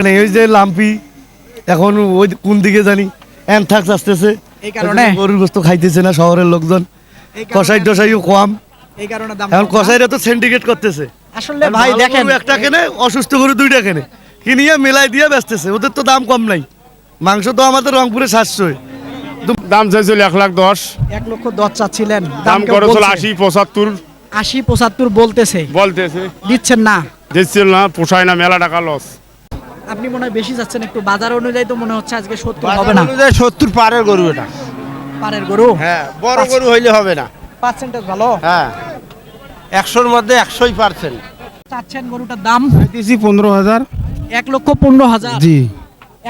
মানে ওই যে লাম্পি এখন ওই কোন দিকে জানি অ্যানথাক্স আসতেছে। এই কারণে? গরুর গোস্ত খাইতেছে না শহরের লোকজন। কষাই টসাইও কম। এই কারণে দাম এখন কষাইরা তো সিন্ডিকেট করতেছে। আসলে ভাই দেখেন একটা কেনে অসুস্থ গরু দুইটা কেনে। কিনিয়ে মেলাই দিয়ে বেচতেছে ওদের তো দাম কম নাই। মাংস তো আমাদের রংপুরে সাতশোয়। দাম চাইছিল এক লাখ দশ। এক লক্ষ দশ চাচ্ছিলেন। দাম করেছিল আশি পঁচাত্তর। আশি পঁচাত্তর বলতেছে। বলতেছে। দিচ্ছেন না? দিচ্ছিল না পোষায় না মেলা টাকা লস আপনি মনে হয় বেশি যাচ্ছেন একটু বাজার অনুযায়ী তো মনে হচ্ছে আজকে সত্তর হবে না? অনুযায়ী সত্তর পারের গরু এটা। পারের গরু? হ্যাঁ বড় গরু হইলে হবে না। পার্সেন্টেজ ভালো? হ্যাঁ একশোর মধ্যে একশোই পার্সেন্ট। চাচ্ছেন গরুটার দাম? দিয়েছি পনেরো হাজার। এক লক্ষ পনেরো হাজার? জি।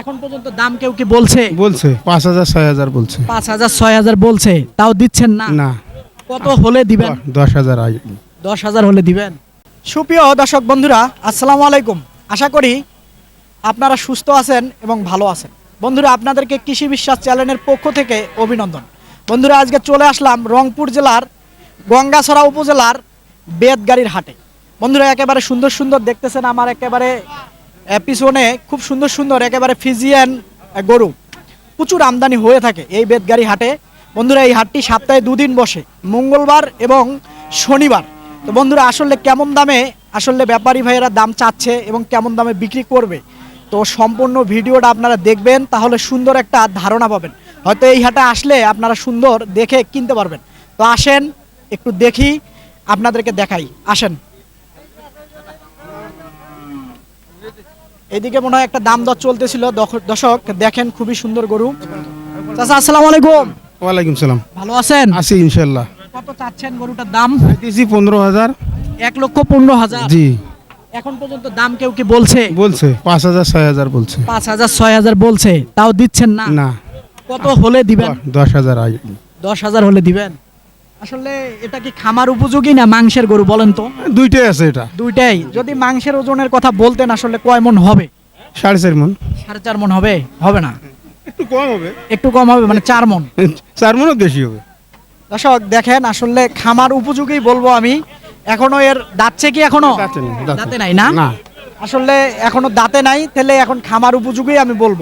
এখন পর্যন্ত দাম কেউ কি বলছে? বলছে পাঁচ হাজার ছয় হাজার বলছে। পাঁচ হাজার ছয় হাজার বলছে তাও দিচ্ছেন না? না। কত হলে দিবেন? দশ হাজার দশ হাজার হলে দিবেন। সুপ্রিয় দর্শক বন্ধুরা আসসালামু আলাইকুম। আশা করি আপনারা সুস্থ আছেন এবং ভালো আছেন। বন্ধুরা, আপনাদেরকে কৃষি বিশ্বাস চ্যানেলের পক্ষ থেকে অভিনন্দন। বন্ধুরা, আজকে চলে আসলাম রংপুর জেলার গঙ্গাছড়া উপজেলার বেদগাড়ির হাটে। বন্ধুরা, একেবারে সুন্দর সুন্দর দেখতেছেন আমার একেবারে পিছনে খুব সুন্দর সুন্দর একেবারে ফিজিয়ান গরু। প্রচুর আমদানি হয়ে থাকে এই বেদগাড়ি হাটে। বন্ধুরা, এই হাটটি সপ্তাহে দুদিন বসে, মঙ্গলবার এবং শনিবার। তো বন্ধুরা, আসলে কেমন দামে, আসলে ব্যাপারী ভাইয়েরা দাম চাচ্ছে এবং কেমন দামে বিক্রি করবে তো সম্পূর্ণ ভিডিওটা আপনারা দেখবেন তাহলে সুন্দর একটা ধারণা পাবেন। হয়তো এই হাটে আসলে আপনারা সুন্দর দেখে কিনতে পারবেন। তো আসেন একটু দেখি আপনাদেরকে দেখাই। আসেন। এদিকে মনে হয় একটা দাম দর চলতেছিল। দর্শক দেখেন খুবই সুন্দর গরু। চাচা আসসালামু আলাইকুম। ওয়ালাইকুম সালাম। ভালো আছেন? আছি ইনশাল্লাহ কত চাচ্ছেন গরুটার দাম? দিয়েছি পনেরো হাজার। এক লক্ষ পনেরো হাজার। জি। এখন পর্যন্ত দাম কেউ কি বলছে? বলছে পাঁচ হাজার ছয় হাজার বলছে। পাঁচ হাজার ছয় হাজার বলছে তাও দিচ্ছেন না? না। কত হলে দিবেন? দশ হাজার দশ হাজার হলে দিবেন? আসলে এটা কি খামার উপযোগী না মাংসের গরু বলেন তো? দুইটাই আছে এটা। দুইটাই। যদি মাংসের ওজনের কথা বলতেন আসলে কয় মন হবে? সাড়ে চার মন। সাড়ে চার মন হবে? হবে না? একটু কম হবে। একটু কম হবে মানে চার মন। চার মনও বেশি হবে। দর্শক দেখেন আসলে খামার উপযোগী বলব আমি। এখনও এর দাঁতছে কি এখনও? দাঁতে নেই, দাঁতে দাঁতে নাই না? না। আসলে এখনও দাঁতে নাই তাহলে এখন খামার উপযোগী আমি বলব।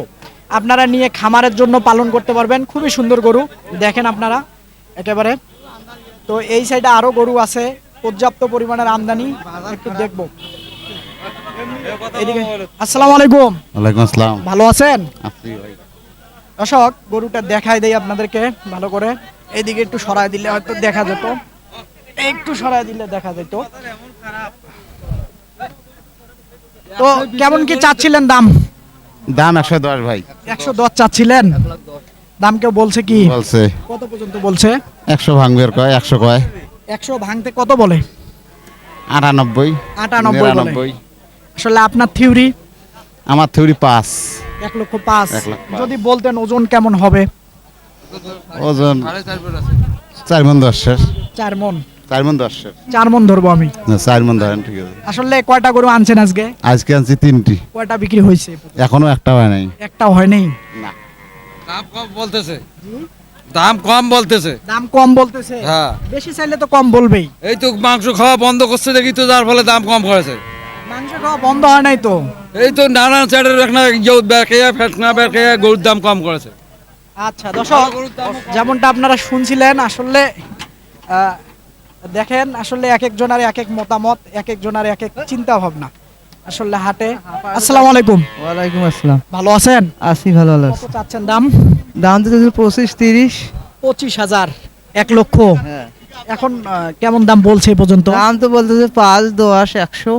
আপনারা নিয়ে খামারের জন্য পালন করতে পারবেন খুবই সুন্দর গরু দেখেন আপনারা একেবারে। তো এই সাইডে আরও গরু আছে পর্যাপ্ত পরিমাণের আমদানি একটু দেখব। এদিকে আসসালামু আলাইকুম। ওয়ালাইকুম আসসালাম। ভালো আছেন? আছি ভাই? দর্শক গরুটা দেখাই দেই আপনাদেরকে ভালো করে। এইদিকে একটু সরাই দিলে হয়তো দেখা যেত। একটু সরাই দিলে দেখা যেত। তো কেমন কি চাচ্ছিলেন দাম? দাম একশো দশ ভাই। একশো দশ চাচ্ছিলেন? দাম কেউ বলছে কি? বলছে। কত পর্যন্ত বলছে? একশো ভাঙবের কয় একশো কয়। একশো ভাঙতে কত বলে? আটানব্বই। আটানব্বই বলে। আসলে আপনার থিওরি? আমার থিওরি পাঁচ। এক লক্ষ পাঁচ। এক লাখ যদি বলতেন ওজন কেমন হবে? ওজন চার মন দশের চার মন। চার মন দশের চার মন ধরবো আমি। না, চার মন ধরেন ঠিক আছে। আসলে কয়টা গরু আনছেন আজকে? আজকে আনছি তিনটি। কয়টা বিক্রি হয়েছে? এখনও একটা হয় নাই। একটাও হয়নি না। দাম কম বলতেছে। দাম কম বলতেছে। দাম কম বলতেছে? হ্যাঁ। বেশি চাইলে তো কম বলবেই। এই তো মাংস খাওয়া বন্ধ করছে দেখি তো যার ফলে দাম কম করেছে। মাংস খাওয়া বন্ধ হয় নাই তো? এই তো নানান সাইডের একটা বেরকেয়া ফেটনা বেরকেয়া গরুর দাম কম করেছে। আচ্ছা দর্শক যেমনটা আপনারা শুনছিলেন আসলে দেখেন আসলে এক একজনের এক এক মতামত এক একজনের এক এক চিন্তা ভাবনা আসলে হাটে আসসালামু আলাইকুম। ওয়ালাইকুম আসসালাম। ভালো আছেন? আছি ভালো ভালো কত চাচ্ছেন দাম? দাম তো পঁচিশ তিরিশ। পঁচিশ হাজার এক লক্ষ। হ্যাঁ। এখন কেমন দাম বলছে পর্যন্ত? দাম তো বলতেছে পাঁচ দশ একশো।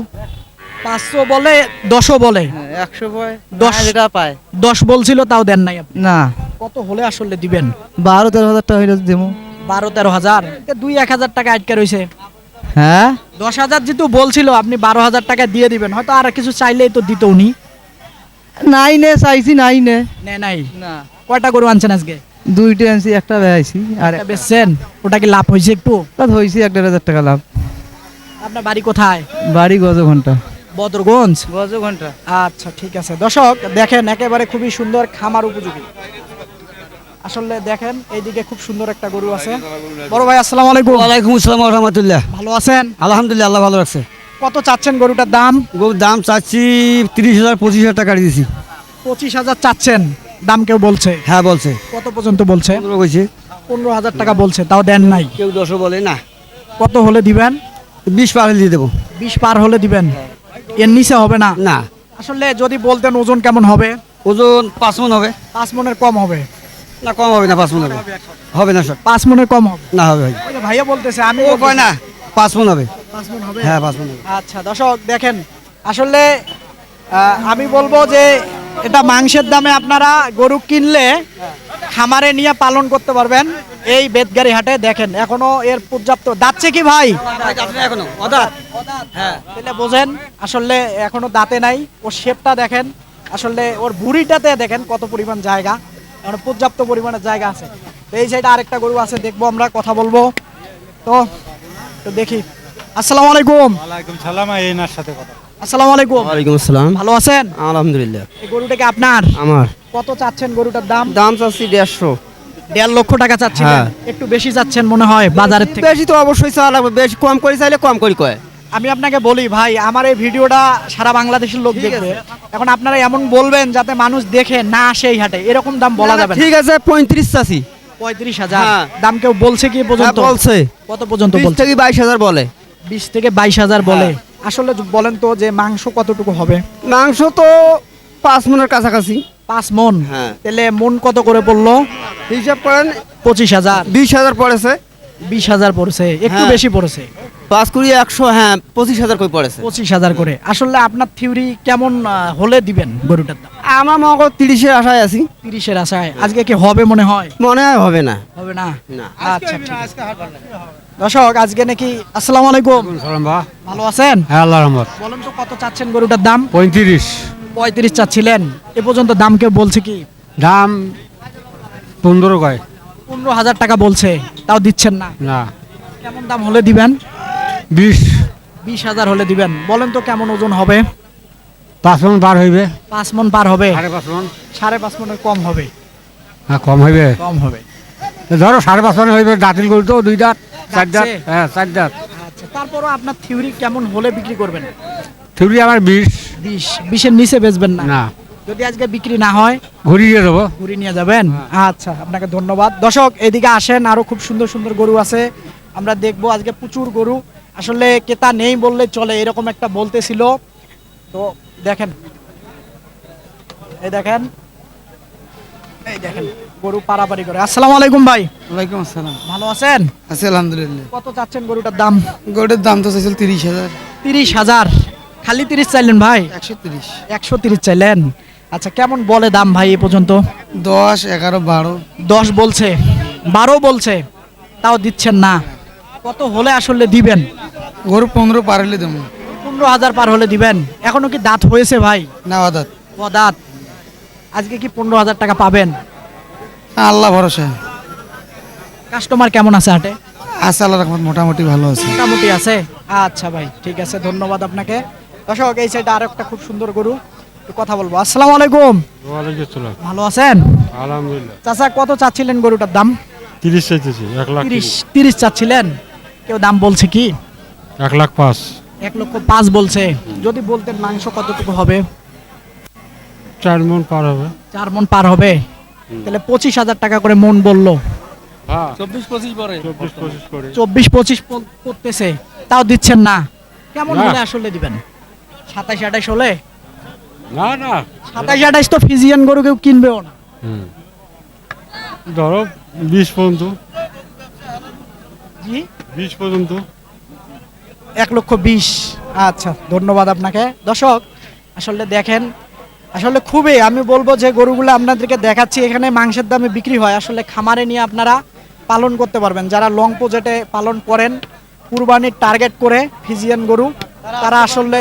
পাঁচশো বলে দশও বলে। হ্যাঁ, একশো পায় দশ। দশ যেটা পায়। দশ বলছিল তাও দেন নাই আপনি। না। কত হলে আসলে দিবেন? বারো তেরো হাজার টাকা হইলে দেবো। বারো তেরো হাজার। দুই এক হাজার টাকা আটকে রয়েছে হ্যাঁ? দশ হাজার যেহেতু বলছিল আপনি বারো হাজার টাকা দিয়ে দিবেন। হয়তো আর কিছু চাইলেই তো দিত উনি। নাই নে চাইছি নাই নে। নে নাই? না। কয়টা গরু আনছেন আজকে? দুইটা আনছি একটা আর একটা বেচছেন? ওটা কি লাভ হয়েছে একটু? হয়েছি এক দেড় হাজার টাকা লাভ। আপনার বাড়ি কোথায়? বাড়ি গজ ঘণ্টা বদরগঞ্জ? গজ ঘণ্টা আচ্ছা ঠিক আছে। দর্শক দেখেন একেবারে খুবই সুন্দর খামার উপযোগী। আসলে দেখেন এইদিকে খুব সুন্দর একটা গরু আছে। বড় ভাই আসসালামু আলাইকুম। ওয়ালাইকুম আসসালাম রহমতুল্লাহ ভালো আছেন? আলহামদুলিল্লাহ আল্লাহ ভালো রাখছে। কত চাচ্ছেন গরুটার দাম? গরুর দাম চাচ্ছি তিরিশ হাজার পঁচিশ হাজার টাকা দিয়েছি। পঁচিশ হাজার চাচ্ছেন। দাম কেউ বলছে? হ্যাঁ বলছে। কত পর্যন্ত বলছে? পনেরো কইছে পনেরো হাজার টাকা বলছে তাও দেন নাই। কেউ দশও বলে না। কত হলে দিবেন? বিশ পার হলে দিয়ে দেবো। বিশ পার হলে দিবেন? এর নিচে হবে না? না। আসলে যদি বলতেন ওজন কেমন হবে? ওজন পাঁচ মন হবে। পাঁচ মনের কম হবে। না কম হবে না পাঁচ মন হবে। হবে না স্যার। পাঁচ মনের কম হবে? না হবে ভাই। ভাইয়া বলতেছে আমি ও কয় না পাঁচ মন হবে। পাঁচ মন হবে? হ্যাঁ পাঁচ মন হবে। আচ্ছা দর্শক দেখেন আসলে আমি বলব যে এটা মাংসের দামে আপনারা গরু কিনলে খামারে নিয়ে পালন করতে পারবেন। এই বেদগাড়ি হাটে দেখেন এখনও এর পর্যাপ্ত। দাঁতছে কি ভাই? এখনও হ্যাঁ তাহলে বোঝেন আসলে এখনও দাঁতে নাই। ওর শেপটা দেখেন আসলে ওর ভুঁড়িটাতে দেখেন কত পরিমাণ জায়গা। এখনও পর্যাপ্ত পরিমাণের জায়গা আছে। তো এই সাইডে আরেকটা গরু আছে দেখব আমরা কথা বলব। তো তো দেখি। আসসালামু আলাইকুম। ওয়ালাইকুম সালাম এনার সাথে কথা। আসসালামু আলাইকুম। ওয়ালাইকুম আসসালাম। ভালো আছেন? আলহামদুলিল্লাহ। এই গরুটা কি আপনার? আমার। কত চাচ্ছেন গরুটার দাম? দাম চাচ্ছি দেড়শো। দেড় লক্ষ টাকা চাচ্ছিলেন। হ্যাঁ। একটু বেশি চাচ্ছেন মনে হয় বাজারের থেকে। বেশি তো অবশ্যই চাওয়া লাগবে। বেশি কম করে চাইলে কম করে কয়। আমি আপনাকে বলি ভাই আমার এই ভিডিওটা সারা বাংলাদেশের লোক দেখবে। এখন আপনারা এমন বলবেন যাতে মানুষ দেখে না আসে এই হাটে। এরকম দাম বলা যাবে না। ঠিক আছে পঁয়ত্রিশ চাষি। পঁয়ত্রিশ হাজার। হ্যাঁ। দাম কেউ বলছে কি পর্যন্ত? বলছে। কত পর্যন্ত বিশ বলছে? থেকে বাইশ হাজার বলে। বিশ থেকে বাইশ হাজার বলে। আসলে য- বলেন তো যে মাংস কতটুকু হবে? মাংস তো পাঁচ মনের কাছাকাছি। পাঁচ মন? হ্যাঁ। তাহলে মন কত করে পড়ল? হিসাব করেন পঁচিশ হাজার। বিশ হাজার পড়েছে। বিশ হাজার পড়েছে একটু হ্যাঁ। বেশি পড়েছে। পাঁচ কুড়ি একশো হ্যাঁ পঁচিশ হাজার করে পড়েছে? পঁচিশ হাজার করে। আসলে আপনার থিওরি কেমন আহ, হলে দিবেন গরুটার দাম? আমার মগ তিরিশের আশায় আছি। তিরিশের আশায়। আজকে কি হবে মনে হয়? মনে হয় হবে না। হবে না? না। আচ্ছা ঠিক আছে। দর্শক আজকে নাকি আসসালামু আলাইকুম। ভালো আছেন? হ্যাঁ আল্লাহ রহমত। বলেন তো কত চাচ্ছেন গরুটার দাম? পঁয়ত্রিশ। পঁয়ত্রিশ চাচ্ছিলেন। এ পর্যন্ত দাম কেউ বলছে কি? দাম পনেরো কয়। পনেরো হাজার টাকা বলছে তাও দিচ্ছেন না। না। কেমন দাম হলে দিবেন? বিশ। বিশ হাজার হলে দিবেন। বলেন তো কেমন ওজন হবে? পাঁচ মন বার হইবে। পাঁচ মন পার হবে? সাড়ে পাঁচ মন। সাড়ে পাঁচ মনের কম হবে। হ্যাঁ কম হইবে। কম হবে। ধরো সাড়ে পাঁচ মনে হইবে দাঁতিল তো দুই দাঁত চার দাঁত হ্যাঁ চার দাঁত। আচ্ছা তারপরও আপনার থিওরি কেমন হলে বিক্রি করবেন? থিউরি আমার বিশ। বিশ। বিশের নিচে বেচবেন না? না। যদি আজকে বিক্রি না হয় ঘুরিয়ে দেবো ঘুরে নিয়ে যাবেন? আচ্ছা আপনাকে ধন্যবাদ। দর্শক এদিকে আসেন আরও খুব সুন্দর সুন্দর গরু আছে। আমরা দেখব আজকে প্রচুর গরু। আসলে কেতা নেই বললে চলে এরকম একটা বলতেছিল। তো দেখেন এই দেখেন এই দেখেন গরু পারাপারি করে। আসসালামু আলাইকুম ভাই। ওয়ালাইকুম আসসালাম। ভালো আছেন? আছে আলহামদুলিল্লাহ। কত চাচ্ছেন গরুটার দাম? গোটের দাম তো চাইছিল তিরিশ হাজার। তিরিশ হাজার। খালি তিরিশ চাইলেন ভাই? একশো তিরিশ। একশো তিরিশ চাইলেন। আচ্ছা কেমন বলে দাম ভাই এ পর্যন্ত? দশ এগারো বারো। দশ বলছে বারো বলছে তাও দিচ্ছেন না। কত হলে আসলে দিবেন? গরু পনেরো পার হলে দেবো। পনেরো হাজার পার হলে দিবেন। এখনও কি দাঁত হয়েছে ভাই? না আদাত ও দাঁত। আজকে কি পনেরো হাজার টাকা পাবেন? আল্লাহ ভরসা। কাস্টমার কেমন আছে হাটে? আছে আল্লাহ রহমত মোটামুটি ভালো আছে। মোটামুটি আছে? আচ্ছা ভাই ঠিক আছে ধন্যবাদ আপনাকে। দর্শক এই সাইডে আরও একটা খুব সুন্দর গরু। একটু কথা বলব। আসসালামু আলাইকুম। ওয়ালাইকুম আসসালাম। ভালো আছেন? আলহামদুলিল্লাহ। চাচা কত চাচ্ছিলেন গরুটার দাম? তিরিশ চাইতেছি এক লাখ তিরিশ তিরিশ। চাচ্ছিলেন? কেউ দাম বলছে কি? এক লাখ পাঁচ। এক লক্ষ পাঁচ বলছে। যদি বলতেন মাংস কতটুকু হবে? চার মন পার হবে। চার মন পার হবে। তাহলে পঁচিশ হাজার টাকা করে মন বলল। হ্যাঁ। চব্বিশ পঁচিশ পরে। চব্বিশ পঁচিশ করে। চব্বিশ পঁচিশ করতেছে তাও দিচ্ছেন না। কেমন। হলে আসলে দিবেন? সাতাইশ আঠাইশ হলে? না না। সাতাইশ আঠাইশ তো ফিজিয়ান গরু কেউ কিনবেও না। ধরো বিশ পর্যন্ত। জি? বিশ পর্যন্ত। এক লক্ষ বিশ। আচ্ছা ধন্যবাদ আপনাকে। দর্শক আসলে দেখেন আসলে খুবই আমি বলব যে গরুগুলো আপনাদেরকে দেখাচ্ছি এখানে মাংসের দামে বিক্রি হয়। আসলে খামারে নিয়ে আপনারা পালন করতে পারবেন। যারা লং প্রজেক্টে পালন করেন কুরবানির টার্গেট করে ফিজিয়ান গরু তারা আসলে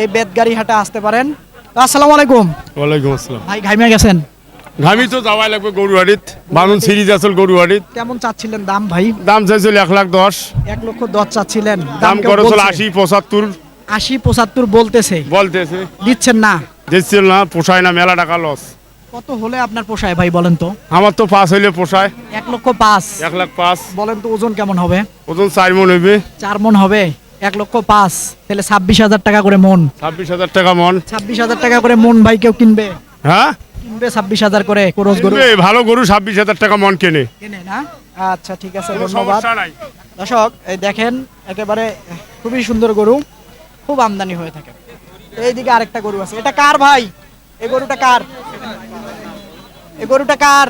এই বেদগাড়ি হাটে আসতে পারেন। আসসালামু আলাইকুম। ওয়ালাইকুম আসসালাম। ভাই ঘাইমে গেছেন? ঘামি তো যাওয়াই লাগবে গরুহাটিত বানুন সিরিজ আসল গরুহাটিত কেমন চাচ্ছিলেন দাম ভাই? দাম চাইছিল এক লাখ দশ। এক লক্ষ দশ চাচ্ছিলেন। দাম করেছিল আশি পঁচাত্তর। আশি পঁচাত্তর বলতেছে। বলতেছে। দিচ্ছেন না? দিচ্ছিল না পোষায় না মেলা টাকা লস কত হলে আপনার পোষায় ভাই বলেন তো? আমার তো পাস হইলে পোষায়। এক লক্ষ পাঁচ। এক লাখ পাঁচ। বলেন তো ওজন কেমন হবে? ওজন চার মন হইবে। চার মন হবে? এক লক্ষ পাঁচ তাহলে ছাব্বিশ হাজার টাকা করে মন। ছাব্বিশ হাজার টাকা মন। ছাব্বিশ হাজার টাকা করে মন ভাই কেউ কিনবে? হ্যাঁ? কিনবে ছাব্বিশ হাজার করে কোরস গরু ভালো গরু ছাব্বিশ হাজার টাকা মন কেনে। কেনে না? আচ্ছা ঠিক আছে ধন্যবাদ। দর্শক এই দেখেন একেবারে খুবই সুন্দর গরু খুব আমদানি হয়ে থাকে। এইদিকে আরেকটা গরু আছে। এটা কার ভাই? এই গরুটা কার? এই গরুটা কার?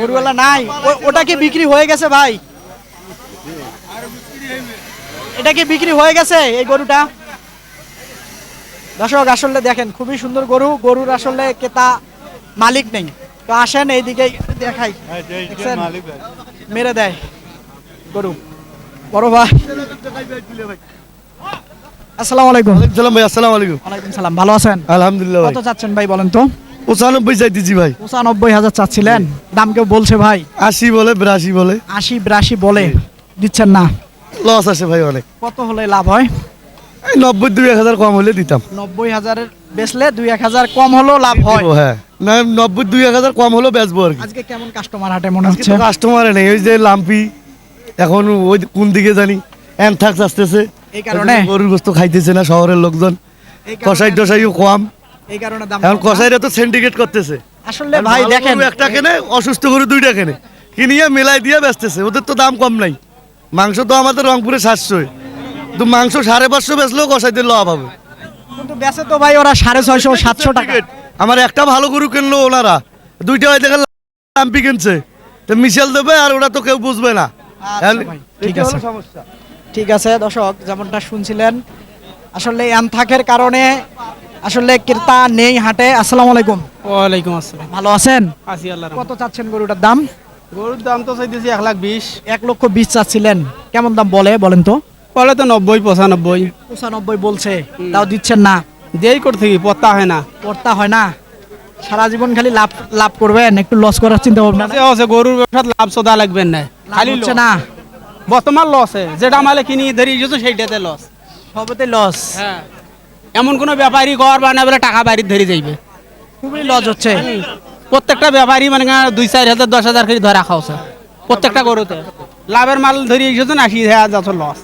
গরুওয়ালা নাই ওটা কি বিক্রি হয়ে গেছে ভাই? এটা কি বিক্রি হয়ে গেছে এই গরুটা? দর্শক আসলে দেখেন খুবই সুন্দর গরু। গরুর আসলে ক্রেতা মালিক নেই। তো আসেন এইদিকে দেখাই। মেরে দেয় গরু। বড় ভাই। আসসালামু আলাইকুম। সালাম ভাই আসসালামু আলাইকুম। ওয়ালাইকুম সালাম ভালো আছেন? আলহামদুলিল্লাহ ভাই। কত চাচ্ছেন ভাই বলেন তো? পঁচানব্বই চাইতেছি ভাই। পঁচানব্বই হাজার চাচ্ছিলেন। দাম কেউ বলছে ভাই? আশি বলে বিরাশি বলে। আশি বিরাশি বলে। দিচ্ছেন না। লস আসে ভাই অনেক। কত হলে লাভ হয়? এই নব্বই দুই এক হাজার কম হলে দিতাম। নব্বই হাজারের বেচলে দুই এক হাজার কম হলেও লাভ হয়। হ্যাঁ। না নব্বই দুই এক হাজার কম হলেও বেচবো আর কি। আজকে কেমন কাস্টমার হাটে মনে হচ্ছে? কাস্টমারে নেই ওই যে লাম্পি এখন ওই কোন দিকে জানি অ্যানথাক্স আসতেছে। এই কারণে? গরুর গোস্ত খাইতেছে না শহরের লোকজন। কষাই টসাইও কম। এই কারণে দাম এখন কষাইরা তো সিন্ডিকেট করতেছে। আসলে ভাই দেখেন। একটা কেনে অসুস্থ গরু দুইটা কেনে। কিনিয়ে মেলাই দিয়ে বেচতেছে ওদের তো দাম কম নাই। মাংস তো আমাদের রংপুরে সাতশোয় তো মাংস সাড়ে পাঁচশো বেচলেও কষাইতে লাভ হবে। কিন্তু বেচে তো ভাই ওরা সাড়ে ছয়শো সাতশো টাকা। আমার একটা ভালো গরু কিনলো ওনারা। দুইটা হয়ে দেখে লাম্পি কিনছে। তো মিশেল দেবে আর ওরা তো কেউ বুঝবে না। আচ্ছা ঠিক আছে। ঠিক আছে দর্শক যেমনটা শুনছিলেন আসলে অ্যানথাকের কারণে আসলে ক্রেতা নেই হাটে। আসসালামু আলাইকুম। ওয়ালাইকুম আসসালাম। ভালো আছেন? আল্লাহ কত চাচ্ছেন গরুটার দাম? গরুর দাম তো চাইতেছি এক লাখ বিশ। এক লক্ষ বিশ চাচ্ছিলেন। কেমন দাম বলে বলেন তো? বলে তো নব্বই পঁচানব্বই। পঁচানব্বই বলছে তাও দিচ্ছেন না। যেই করতে কি পত্তা হয় না। পড়তা হয় না। সারা জীবন খালি লাভ লাভ করবেন একটু লস করার চিন্তা ভাবনা আছে গরুর ব্যবসা লাভ সদা লাগবেন না। খালি হচ্ছে না। বর্তমান লস যেটা মালে কিনি ধরি গেছো সেইটাতে লস সবতে লস হ্যাঁ। এমন কোন ব্যাপারী ঘর বানা বলে টাকা বাড়ি ধরে যাইবে। খুবই লস হচ্ছে। প্রত্যেকটা ব্যাপারী মানে দুই চার হাজার দশ হাজার করে ধরা খাওছে। প্রত্যেকটা গরুতে। লাভের মাল ধরে আশি হাজার যাচ্ছ লস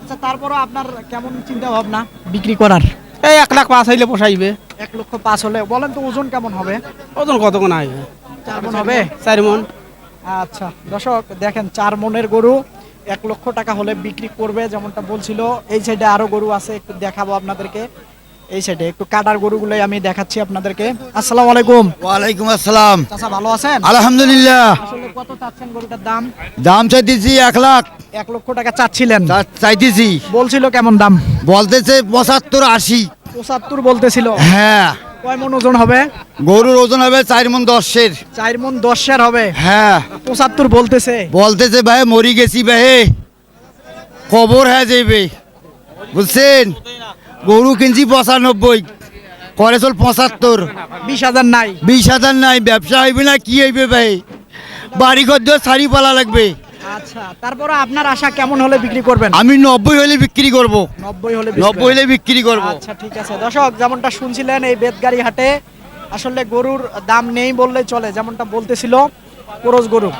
আচ্ছা তারপরও আপনার কেমন চিন্তা ভাবনা বিক্রি করার? এই এক লাখ পাঁচ হইলে পোষাইবে। এক লক্ষ পাঁচ হলে বলেন তো ওজন কেমন হবে? ওজন কত কোন আইবে? চার মন হবে? চার মন আচ্ছা দর্শক দেখেন চার মনের গরু এক লক্ষ টাকা হলে বিক্রি করবে যেমনটা বলছিল। এই সাইডে আরও গরু আছে একটু দেখাবো আপনাদেরকে। এই সাইডে একটু কাটার গরুগুলোই আমি দেখাচ্ছি আপনাদেরকে। আসসালামু আলাইকুম। ওয়ালাইকুম আসসালাম। চাচা ভালো আছেন? আলহামদুলিল্লাহ। আসলে কত চাচ্ছেন গরুটার দাম? দাম চাইতেছি এক লাখ। এক লক্ষ টাকা চাচ্ছিলেন। চাইতেছি। বলছিল কেমন দাম? বলতেছে পঁচাত্তর আশি। পঁচাত্তর বলতেছিল? হ্যাঁ। কয় মন ওজন হবে? গরুর ওজন হবে চার মন দশের। চার মন দশের হবে? হ্যাঁ। পঁচাত্তর বলতেছে? বলতেছে ভাই মরি গেছি ভাই খবর হ্যাঁ যাইবে। বুঝছেন? গরু কিনছি পঁচানব্বই। করে চল পঁচাত্তর। বিশ হাজার নাই। বিশ হাজার নাই ব্যবসা হইবে না কি হইবে ভাই? বাড়ি ঘর দিয়ে শাড়ি পালা লাগবে। আচ্ছা তারপরে আপনার আশা কেমন হলে বিক্রি করবেন? আমি নব্বই হলে বিক্রি করব। নব্বই হলে নব্বই হলে বিক্রি করব। আচ্ছা ঠিক আছে। দর্শক যেমনটা শুনছিলেন এই বেদগাড়ি হাটে আসলে গরুর দাম নেই বললে চলে যেমনটা বলতেছিল কোরস গরু।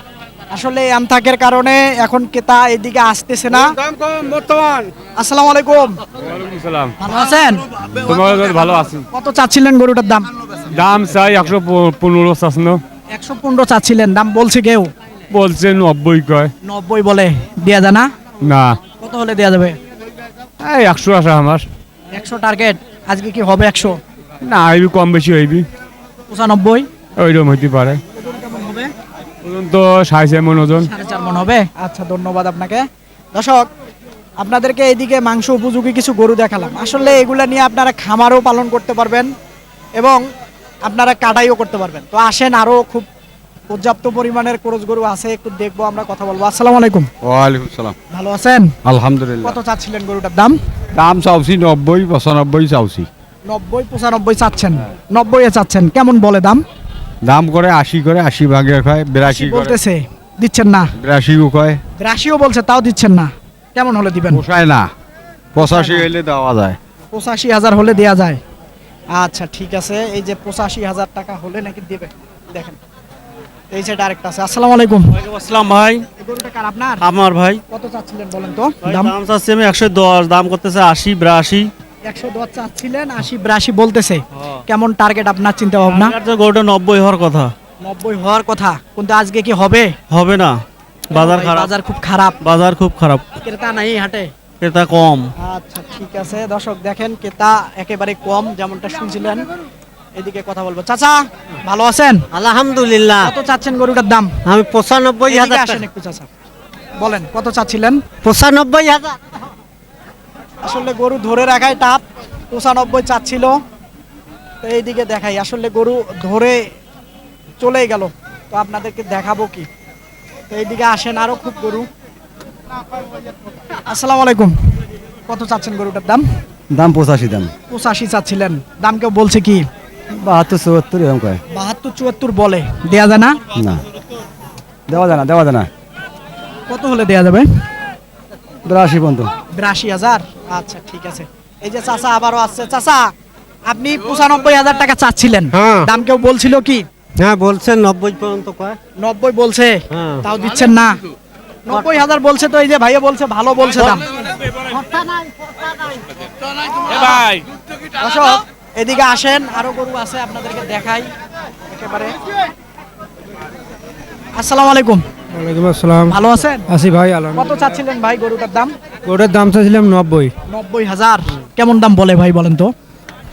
আসলে আমথাকের কারণে এখন ক্রেতা এদিকে আসতেছে না। আসসালামু আলাইকুম। ভালো আছেন? ভালো আছি। কত চাচ্ছিলেন গরুটার দাম? দাম চাই একশো পনেরো চাষন একশো পনেরো চাচ্ছিলেন দাম বলছে কেউ? বলছে নব্বই কয়। নব্বই বলে দেয়া যায় না? না। কত হলে দেয়া যাবে? এই একশো আসা আমার। একশো টার্গেট আজকে কি হবে একশো? না হইবি কম বেশি হইবি। পঁচানব্বই? ওইরকম হইতে পারে। ওজন তো সাড়ে চার মন ওজন। সাড়ে চার মন হবে? আচ্ছা ধন্যবাদ আপনাকে। দর্শক আপনাদেরকে এদিকে মাংস উপযোগী কিছু গরু দেখালাম। আসলে এগুলা নিয়ে আপনারা খামারও পালন করতে পারবেন এবং আপনারা কাটাইও করতে পারবেন। তো আসেন আরও খুব পর্যাপ্ত পরিমাণের করজ গরু আছে একটু দেখব আমরা কথা বলব। আসসালামু আলাইকুম। ওয়ালাইকুম সালাম। ভালো আছেন? আলহামদুলিল্লাহ। কত চাচ্ছিলেন গরুটার দাম? দাম চাউছি নব্বই পঁচানব্বই চাউছি নব্বই পঁচানব্বই চাচ্ছেন। নব্বই চাচ্ছেন। কেমন বলে দাম? দাম করে আশি করে আশি ভাগে কয় বিরাশি বলতেছে দিচ্ছেন না। বিরাশিও কয়। রাশিও বলছে তাও দিচ্ছেন না। কেমন হলে দিবেন? পোষায় না। পঁচাশি হইলে দেওয়া যায়। পঁচাশি হাজার হলে দেয়া যায়। আচ্ছা ঠিক আছে। এই যে পঁচাশি হাজার টাকা হলে নাকি দেবে? দেখেন। এই সাইডে আরেকটা আছে। আসসালামু আলাইকুম। আসসালাম ভাই। গরুটা কার আপনার? আমার ভাই। কত চাচ্ছিলেন বলেন তো? দাম? দাম চাচ্ছি আমি একশো দশ দাম করতেছে আশি বিরাশি। একশো দশ চাচ্ছিলেন আশি বিরাশি বলতেছে। কেমন টার্গেট আপনার চিন্তা ভাবনা গরুটা নব্বই হওয়ার কথা। নব্বই হওয়ার কথা কিন্তু আজকে কি হবে? হবে না। বাজার খারাপ। বাজার খুব খারাপ। বাজার খুব খারাপ। ক্রেতা নাই হাটে? এটা কম। আচ্ছা ঠিক আছে। দর্শক দেখেন ক্রেতা একেবারে কম যেমনটা শুনছিলেন। এদিকে কথা বলব। চাচা ভালো আছেন? আলহামদুলিল্লাহ। কত চাচ্ছেন গরুটার দাম? আমি পঁচানব্বই হাজার আসেন একটু চাচা। বলেন কত চাচ্ছিলেন? পঁচানব্বই হাজার। আসলে গরু ধরে রাখাই টাপ পঁচানব্বই চাচ্ছিল। তো এইদিকে দেখাই আসলে গরু ধরে চলে গেল। তো আপনাদেরকে দেখাবো কি। তো এইদিকে আসেন আরও খুব গরু। আসসালামু আলাইকুম। কত চাচ্ছেন গরুটার দাম? দাম পঁচাশি দাম। পঁচাশি চাচ্ছিলেন। দাম কেউ বলছে কি? বাহাত্তর চুয়াত্তর এরকম কয়। বাহাত্তর চুয়াত্তর বলে। দেয়া যায় না? না। দেওয়া যায় না দেওয়া যায় না। কত হলে দেওয়া যাবে? বিরাশি পর্যন্ত। বিরাশি হাজার? আচ্ছা ঠিক আছে। এই যে চাচা আবারও আসছে। চাচা আপনি পঁচানব্বই হাজার টাকা চাচ্ছিলেন। হ্যাঁ। দাম কেউ বলছিল কি? হ্যাঁ বলছেন নব্বই পর্যন্ত কয়। নব্বই বলছে? হ্যাঁ। তাও দিচ্ছেন না। নব্বই হাজার বলছে তো এই যে ভাইয়া বলছে ভালো বলছে দাম। ভাই। এদিকে আসেন। আরও গরু আছে আপনাদেরকে দেখাই। একেবারে। আসসালামু আলাইকুম। ওয়ালাইকুম আসসালাম। ভালো আছেন? আসি ভাই আলম কত চাচ্ছিলেন ভাই গরুটার দাম? ওটার দাম চাইছিলাম নব্বই। নব্বই হাজার। কেমন দাম বলে ভাই বলেন তো?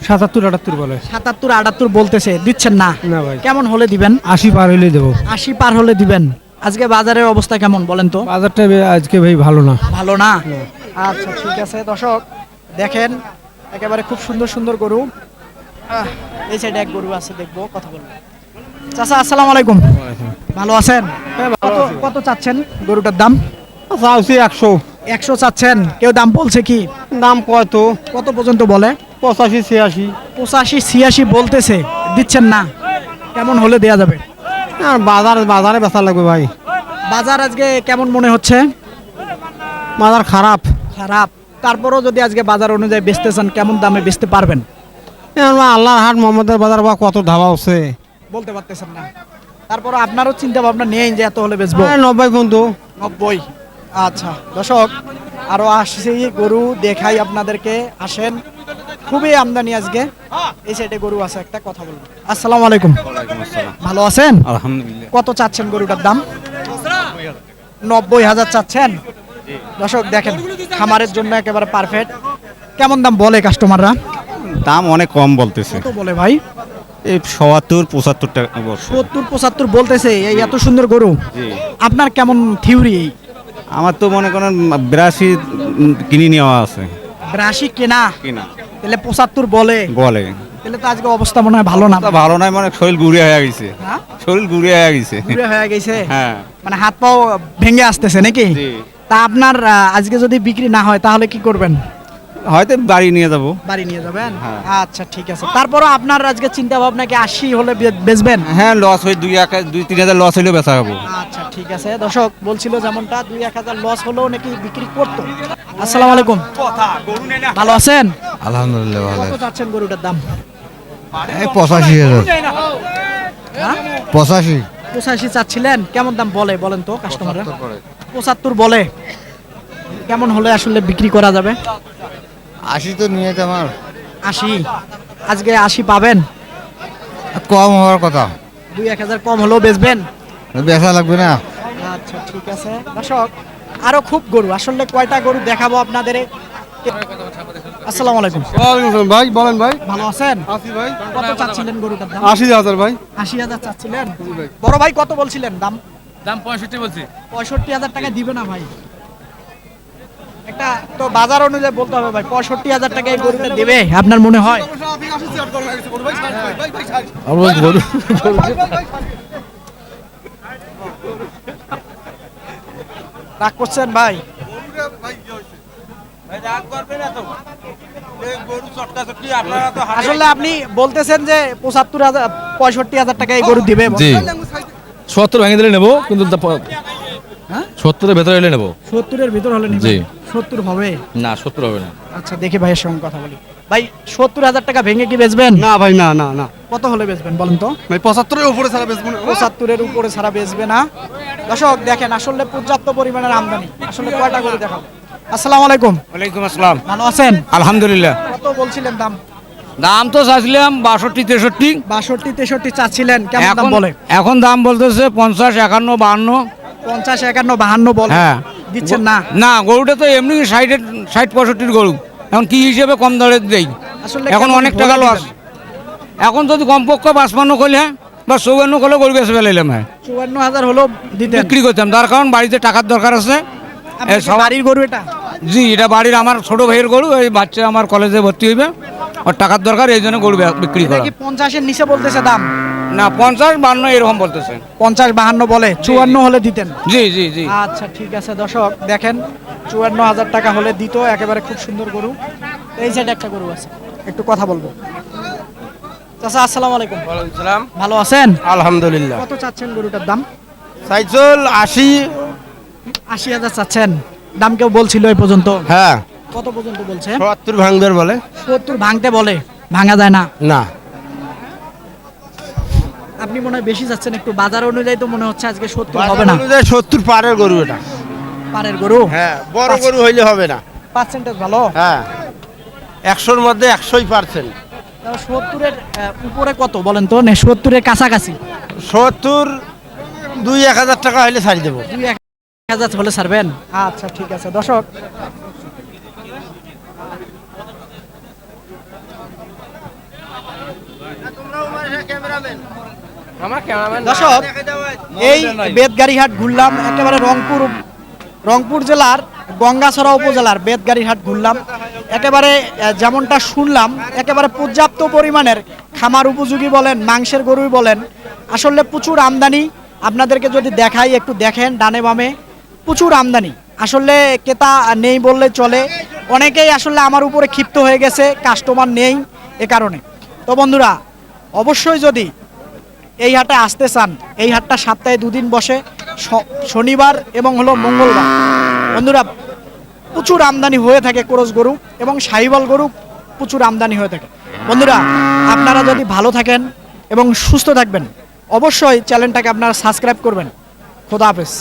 সাতাত্তর আটাত্তর বলে। সাতাত্তর আটাত্তর বলতেছে দিচ্ছেন না? না ভাই। কেমন হলে দিবেন? আশি পার হইলে দেবো। আশি পার হলে দিবেন। আজকে বাজারের অবস্থা কেমন বলেন তো? বাজারটা আজকে ভাই ভালো না। ভালো না? আচ্ছা ঠিক আছে দর্শক দেখেন একেবারে খুব সুন্দর সুন্দর গরু। এই সাইডে এক গরু আছে দেখব কথা বলব। চাচা আসসালামু আলাইকুম। ভালো আছেন? কত কত চাচ্ছেন গরুটার দাম? চাউছি একশো। একশো চাচ্ছেন। কেউ দাম বলছে কি? দাম কত? কত পর্যন্ত বলে? পঁচাশি ছিয়াশি। পঁচাশি ছিয়াশি বলতেছে। দিচ্ছেন না। কেমন হলে দেয়া যাবে? আর বাজার বাজারে বেচা লাগবে ভাই। বাজার আজকে কেমন মনে হচ্ছে? বাজার খারাপ। খারাপ। তারপরেও যদি আজকে বাজার অনুযায়ী বেচতে চান কেমন দামে বেচতে পারবেন? আল্লাহর হাট মোহাম্মদের বাজার বা কত ধাবা আছে বলতে পারতেছেন না। তারপরে আপনারও চিন্তা ভাবনা নেই যে এত হলে বেচবো। নব্বই পর্যন্ত। নব্বই। আচ্ছা দর্শক আরও আসছি গরু দেখাই আপনাদেরকে। আসেন খুবই আমদানি আজকে। এই সাইডে গরু আছে একটা কথা বলব। আসসালামু আলাইকুম। ভালো আছেন? আলহামদুলিল্লাহ। কত চাচ্ছেন গরুটার দাম? নব্বই হাজার চাচ্ছেন? দর্শক দেখেন খামারের জন্য একেবারে পারফেক্ট কেমন দাম বলে কাস্টমাররা দাম অনেক কম বলতেছে। কত বলে ভাই? এই সত্তর পঁচাত্তর টাকা। সত্তর পঁচাত্তর বলতেছে এই এত সুন্দর গরু। জি। আপনার কেমন থিওরি আমার তো মনে করেন বিরাশি কিনে নেওয়া আছে। ব্রাশি কেনা? কিনা। তাহলে পঁচাত্তর বলে। বলে। তাহলে তো আজকে অবস্থা মনে হয় ভালো না। ভালো নয় মানে শরীর ঘুরে হয়ে গেছে। হ্যাঁ? শরীর ঘুরে হয়ে গেছে। ঘুরে হয়ে গেছে? হ্যাঁ। মানে হাত পাও ভেঙে আসতেছে নাকি? জি। তা আপনার আজকে যদি বিক্রি না হয় তাহলে কি করবেন? হয়তো বাড়ি নিয়ে যাব। বাড়ি নিয়ে যাবেন? হ্যাঁ। আচ্ছা ঠিক আছে। তারপরও আপনার আজকে চিন্তা ভাবনা কি আশি হলে বেচবেন? হ্যাঁ লস হয়ে দুই এক দুই তিন হাজার লস হইলেও বেচা হব। আচ্ছা ঠিক আছে। দর্শক বলছিল যেমনটা দুই এক হাজার লস হলেও নাকি বিক্রি করতো। আসসালামু আলাইকুম। ভালো আছেন? আলহামদুলিল্লাহ ভালো কত চাচ্ছেন গরুটার দাম? এই পঁচাশি হাজার। হ্যাঁ? পঁচাশি। পঁচাশি চাচ্ছিলেন। কেমন দাম বলে বলেন তো কাস্টমাররা পঁচাত্তর বলে। কেমন হলে আসলে বিক্রি করা যাবে? আশি তো নিয়ে আমার। আশি? আজকে আশি পাবেন? কম হওয়ার কথা। দুই এক হাজার কম হলেও বেচবেন? বেচা লাগবে না। আচ্ছা ঠিক আছে। দর্শক আরও খুব গরু। আসলে কয়টা গরু দেখাবো আপনাদের? আসসালামু আলাইকুম। ভাই বলেন ভাই। ভালো আছেন? আসি ভাই। কত চাচ্ছিলেন গরুটার দাম? আশি হাজার ভাই। আশি হাজার চাচ্ছিলেন? বড় ভাই কত বলছিলেন দাম? দাম পঁয়ষট্টি বলছি। পঁয়ষট্টি হাজার টাকা দিবে না ভাই। একটা তো বাজার অনুযায়ী বলতে হবে ভাই পঁয়ষট্টি হাজার টাকা এই গরুটা দেবে। আপনার মনে হয়? রাগ করছেন ভাই? আসলে আপনি বলতেছেন যে পঁচাত্তর হাজার পঁয়ষট্টি হাজার টাকা এই গরু দিবে। সত্তর ভেঙে দিলে নেব কিন্তু সত্তরের ভেতরে নেব। সত্তরের ভিতর হলে নিবে? জি। সত্তর হবে? না সত্তর হবে না। আচ্ছা দেখি ভাইয়ের সঙ্গে কথা বলি। ভাই সত্তর হাজার টাকা ভেঙে কি বেচবেন? না ভাই না না না। কত হলে বেচবেন বলেন তো? ভাই পঁচাত্তরের উপরে ছাড়া বেচবো না। পঁচাত্তরের উপরে ছাড়া বেচবে না। দর্শক দেখেন আসলে পর্যাপ্ত পরিমাণের আমদানি। আসলে কয়টা করে দেখাবো? আসসালামু আলাইকুম। ওয়ালাইকুম আসসালাম। ভালো আছেন? আলহামদুলিল্লাহ। কত বলছিলেন দাম? দাম তো চাইছিলাম বাষট্টি তেষট্টি। বাষট্টি তেষট্টি চাচ্ছিলেন। কেমন দাম এখন বলে? এখন দাম বলতেছে পঞ্চাশ একান্ন বাহান্ন। পঞ্চাশ একান্ন বাহান্ন বল। হ্যাঁ। দিচ্ছেন না। না গরুটা তো এমনি ষাটের ষাট পঁয়ষট্টির গরু। এখন কি হিসেবে কম দরে দেই? এখন অনেক টাকা? লস এখন যদি কমপক্ষে পাঁচপান্ন করলে বা চৌবান্ন করলে গরু বেঁচে ফেলাইলাম হ্যাঁ। চুয়ান্ন হাজার হলো দিতেন। বিক্রি করতাম। তার কারণ বাড়িতে টাকার দরকার আছে। বাড়ির গরু এটা? জি এটা বাড়ির আমার ছোট ভাইয়ের গরু। এই বাচ্চা আমার কলেজে ভর্তি হইবে। ওর টাকার দরকার এই জন্য গরু বিক্রি করা। কি পঞ্চাশের নিচে বলতেছে দাম? না পঞ্চাশ বান্ন এরকম বলতেছে। পঞ্চাশ বাহান্ন বলে চুয়ান্ন হলে দিতেন। জি জি জি। আচ্ছা ঠিক আছে দর্শক দেখেন চুয়ান্ন হাজার টাকা হলে দিত একেবারে খুব সুন্দর গরু। এই সাইডে একটা গরু আছে একটু কথা বলব। চাচা আসসালামু আলাইকুম। ভালো আছেন? আলহামদুলিল্লাহ। কত চাচ্ছেন গরুটার দাম? সাইজল আশি। আশি হাজার চাচ্ছেন। দাম কেউ বলছিল এই পর্যন্ত? হ্যাঁ। কত পর্যন্ত বলছে? সত্তর ভাঙবের বলে। সত্তর ভাঙতে বলে ভাঙা যায় না? না। আপনি মনে হয় বেশি যাচ্ছেন একটু বাজার অনুযায়ী তো মনে হচ্ছে আজকে সত্তর হবে না? সত্তর পারের গরু এটা। পারের গরু? হ্যাঁ বড় গরু হইলে হবে না। পার্সেন্টেজ ভালো? হ্যাঁ একশোর মধ্যে একশোই পার্সেন্ট। সত্তরের উপরে কত বলেন তো? সত্তরের কাছাকাছি। সত্তর দুই এক হাজার টাকা হইলে ছাড়ি দেবো। দুই এক হাজার হলে ছাড়বেন? আচ্ছা ঠিক আছে। দর্শক দর্শক এই বেদগাড়িহাট ঘুরলাম একেবারে রংপুর রংপুর জেলার গঙ্গাছড়া উপজেলার বেদগাড়িহাট ঘুরলাম। একেবারে যেমনটা শুনলাম একেবারে পর্যাপ্ত পরিমাণের খামার উপযোগী বলেন মাংসের গরুই বলেন। আসলে প্রচুর আমদানি আপনাদেরকে যদি দেখাই একটু দেখেন ডানে বামে। প্রচুর আমদানি। আসলে ক্রেতা নেই বললে চলে। অনেকেই আসলে আমার উপরে ক্ষিপ্ত হয়ে গেছে কাস্টমার নেই এ কারণে। তো বন্ধুরা অবশ্যই যদি এই হাটে আসতে চান, এই হাটটা সপ্তাহে দুদিন বসে শনিবার এবং হলো মঙ্গলবার। বন্ধুরা, প্রচুর আমদানি হয়ে থাকে ক্রোস গরু এবং সাহিবল গরু প্রচুর আমদানি হয়ে থাকে। বন্ধুরা, আপনারা যদি ভালো থাকেন এবং সুস্থ থাকবেন, অবশ্যই চ্যানেলটাকে আপনারা সাবস্ক্রাইব করবেন। খোদা হাফেজ।